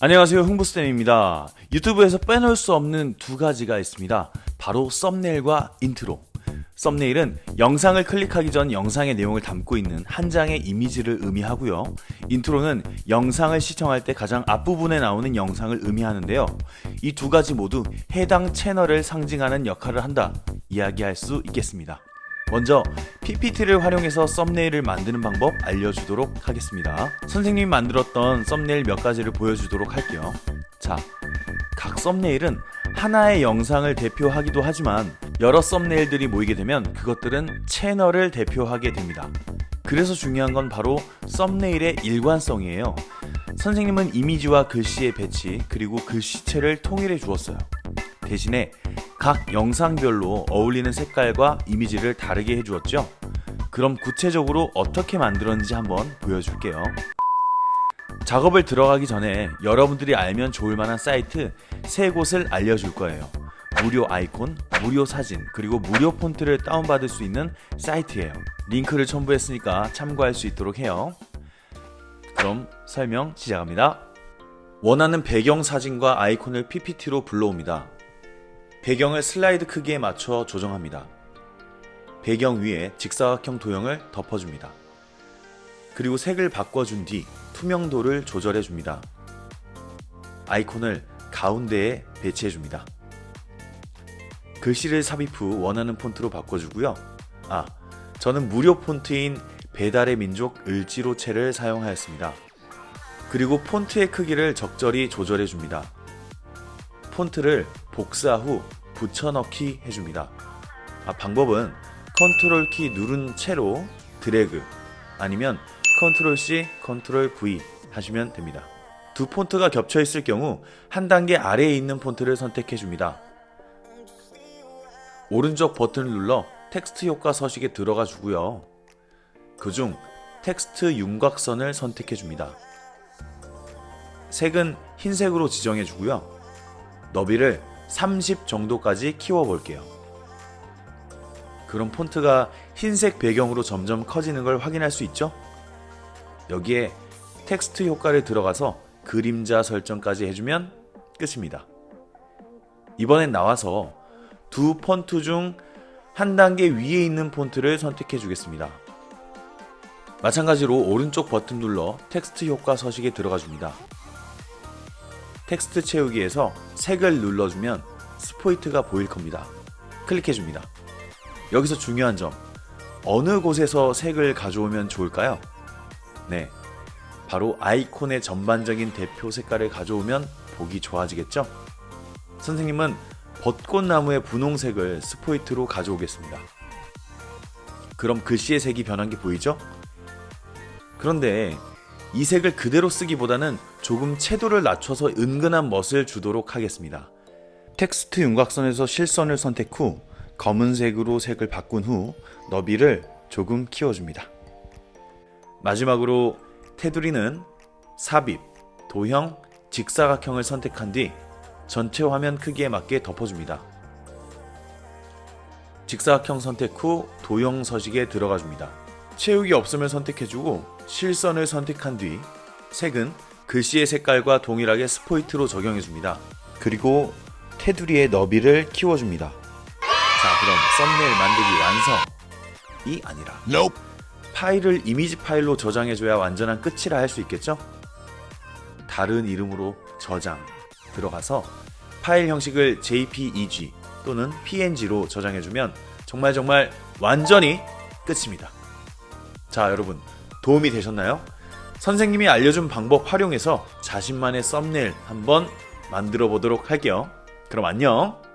안녕하세요 흥부쌤입니다 유튜브에서 빼놓을 수 없는 두 가지가 있습니다 바로 썸네일과 인트로 썸네일은 영상을 클릭하기 전 영상의 내용을 담고 있는 한 장의 이미지를 의미하고요. 인트로는 영상을 시청할 때 가장 앞부분에 나오는 영상을 의미하는데요. 이 두 가지 모두 해당 채널을 상징하는 역할을 한다 이야기할 수 있겠습니다. 먼저 PPT를 활용해서 썸네일을 만드는 방법 알려주도록 하겠습니다. 선생님이 만들었던 썸네일 몇 가지를 보여주도록 할게요. 자, 각 썸네일은 하나의 영상을 대표하기도 하지만 여러 썸네일들이 모이게 되면 그것들은 채널을 대표하게 됩니다. 그래서 중요한 건 바로 썸네일의 일관성이에요. 선생님은 이미지와 글씨의 배치 그리고 글씨체를 통일해 주었어요. 대신에 각 영상별로 어울리는 색깔과 이미지를 다르게 해주었죠. 그럼 구체적으로 어떻게 만들었는지 한번 보여줄게요. 작업을 들어가기 전에 여러분들이 알면 좋을 만한 사이트 세 곳을 알려줄 거예요. 무료 아이콘, 무료 사진, 그리고 무료 폰트를 다운받을 수 있는 사이트예요. 링크를 첨부했으니까 참고할 수 있도록 해요. 그럼 설명 시작합니다. 원하는 배경 사진과 아이콘을 PPT로 불러옵니다. 배경을 슬라이드 크기에 맞춰 조정합니다. 배경 위에 직사각형 도형을 덮어줍니다. 그리고 색을 바꿔준 뒤 투명도를 조절해줍니다. 아이콘을 가운데에 배치해줍니다. 글씨를 삽입 후 원하는 폰트로 바꿔주고요. 아, 저는 무료 폰트인 배달의 민족 을지로체를 사용하였습니다. 그리고 폰트의 크기를 적절히 조절해줍니다. 폰트를 복사 후 붙여넣기 해줍니다. 아, 방법은 컨트롤 키 누른 채로 드래그 아니면 컨트롤 C, 컨트롤 V 하시면 됩니다. 두 폰트가 겹쳐 있을 경우 한 단계 아래에 있는 폰트를 선택해 줍니다. 오른쪽 버튼을 눌러 텍스트 효과 서식에 들어가 주고요. 그중 텍스트 윤곽선을 선택해 줍니다. 색은 흰색으로 지정해 주고요. 너비를 30 정도까지 키워 볼게요. 그럼 폰트가 흰색 배경으로 점점 커지는 걸 확인할 수 있죠? 여기에 텍스트 효과를 들어가서 그림자 설정까지 해주면 끝입니다. 이번엔 나와서 두 폰트 중 한 단계 위에 있는 폰트를 선택해 주겠습니다. 마찬가지로 오른쪽 버튼 눌러 텍스트 효과 서식에 들어가 줍니다. 텍스트 채우기에서 색을 눌러주면 스포이트가 보일 겁니다. 클릭해 줍니다. 여기서 중요한 점, 어느 곳에서 색을 가져오면 좋을까요? 네, 바로 아이콘의 전반적인 대표 색깔을 가져오면 보기 좋아지겠죠? 선생님은 벚꽃나무의 분홍색을 스포이트로 가져오겠습니다. 그럼 글씨의 색이 변한 게 보이죠? 그런데 이 색을 그대로 쓰기보다는 조금 채도를 낮춰서 은근한 멋을 주도록 하겠습니다. 텍스트 윤곽선에서 실선을 선택 후 검은색으로 색을 바꾼 후 너비를 조금 키워줍니다. 마지막으로 테두리는 삽입, 도형, 직사각형을 선택한 뒤 전체 화면 크기에 맞게 덮어줍니다. 직사각형 선택 후 도형 서식에 들어가 줍니다. 채우기 없음을 선택해주고 실선을 선택한 뒤 색은 글씨의 색깔과 동일하게 스포이트로 적용해줍니다. 그리고 테두리의 너비를 키워줍니다. 자, 그럼 썸네일 만들기 완성이 아니라 파일을 이미지 파일로 저장해줘야 완전한 끝이라 할 수 있겠죠? 다른 이름으로 저장 들어가서 파일 형식을 JPEG 또는 PNG로 저장해주면 정말 정말 완전히 끝입니다. 자, 여러분 도움이 되셨나요? 선생님이 알려준 방법 활용해서 자신만의 썸네일 한번 만들어 보도록 할게요. 그럼 안녕!